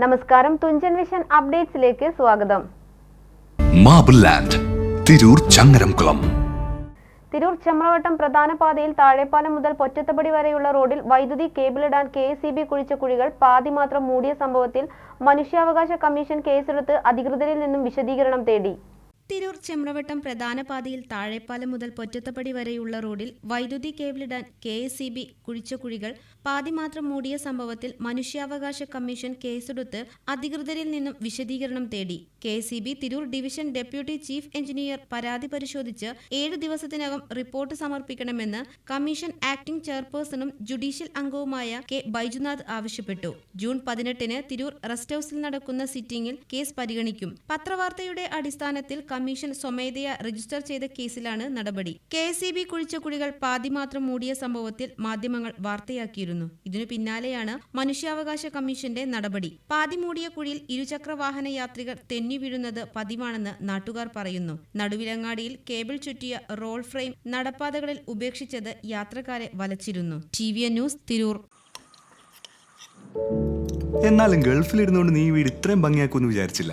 നമസ്കാരം തുഞ്ചൻ വിഷൻ അപ്ഡേറ്റ്സിലേക്ക് സ്വാഗതം. Marble land Tirur Changaramkulam. Tirur Chamravattam പ്രധാന പാതയിൽ താഴെപ്പാലം മുതൽ പൊറ്റത്തപ്പടി വരെയുള്ള റോഡിൽ വൈദ്യുതി കേബിളിടാൻ കെ എസ് കുഴിച്ച കുഴികൾ പാതി മാത്രം മൂടിയ സംഭവത്തിൽ മനുഷ്യാവകാശ കമ്മീഷൻ കേസെടുത്ത് അധികൃതരിൽ നിന്നും വിശദീകരണം തേടി. തിരൂർ ചെമ്രവട്ടം പ്രധാന പാതയിൽ താഴെപ്പാലം മുതൽ പൊറ്റത്തപ്പടി വരെയുള്ള റോഡിൽ വൈദ്യുതി കേബിളിടാൻ കെ എസ് സി ബി കുഴിച്ച കുഴികൾ. പാതി മാത്രം മൂടിയ സംഭവത്തിൽ മനുഷ്യാവകാശ കമ്മീഷൻ കേസെടുത്ത് അധികൃതരിൽ നിന്നും വിശദീകരണം തേടി. K C B Tirur division deputy chief engineer പരാതി പരിശോധിച്ച് ഏഴ് ദിവസത്തിനകം റിപ്പോർട്ട് സമർപ്പിക്കണമെന്ന് കമ്മീഷൻ ആക്ടിംഗ് ചെയർപേഴ്സണും ജുഡീഷ്യൽ അംഗവുമായ കെ ബൈജുനാഥ് ആവശ്യപ്പെട്ടു. ജൂൺ പതിനെട്ടിന് തിരൂർ റെസ്റ്റ് ഹൌസിൽ നടക്കുന്ന സിറ്റിംഗിൽ കേസ് പരിഗണിക്കും. പത്രവാർത്തയുടെ അടിസ്ഥാനത്തിൽ കമ്മീഷൻ സ്വമേധയാ രജിസ്റ്റർ ചെയ്ത കേസിലാണ് നടപടി. കെ എസ് ബി കുഴിച്ച കുഴികൾ പാതി മാത്രം മൂടിയ സംഭവത്തിൽ മാധ്യമങ്ങൾ വാർത്തയാക്കിയിരുന്നു. ഇതിനു പിന്നാലെയാണ് മനുഷ്യാവകാശ കമ്മീഷന്റെ നടപടി. പാതി മൂടിയ കുഴിയിൽ ഇരുചക്ര വാഹന യാത്രികർ തെന്നി വീഴുന്നത് പതിവാണെന്ന് നാട്ടുകാർ പറയുന്നു. നടുവിലങ്ങാടിയിൽ കേബിൾ ചുറ്റിയ റോൾ ഫ്രെയിം നടപ്പാതകളിൽ ഉപേക്ഷിച്ചത് യാത്രക്കാരെ വലച്ചിരുന്നു. T V news Tirur. എന്നാലും ഗൾഫിലിരുന്നുകൊണ്ട് നീ വീട് ഇത്രയും ഭംഗിയാക്കുമെന്ന് വിചാരിച്ചില്ല.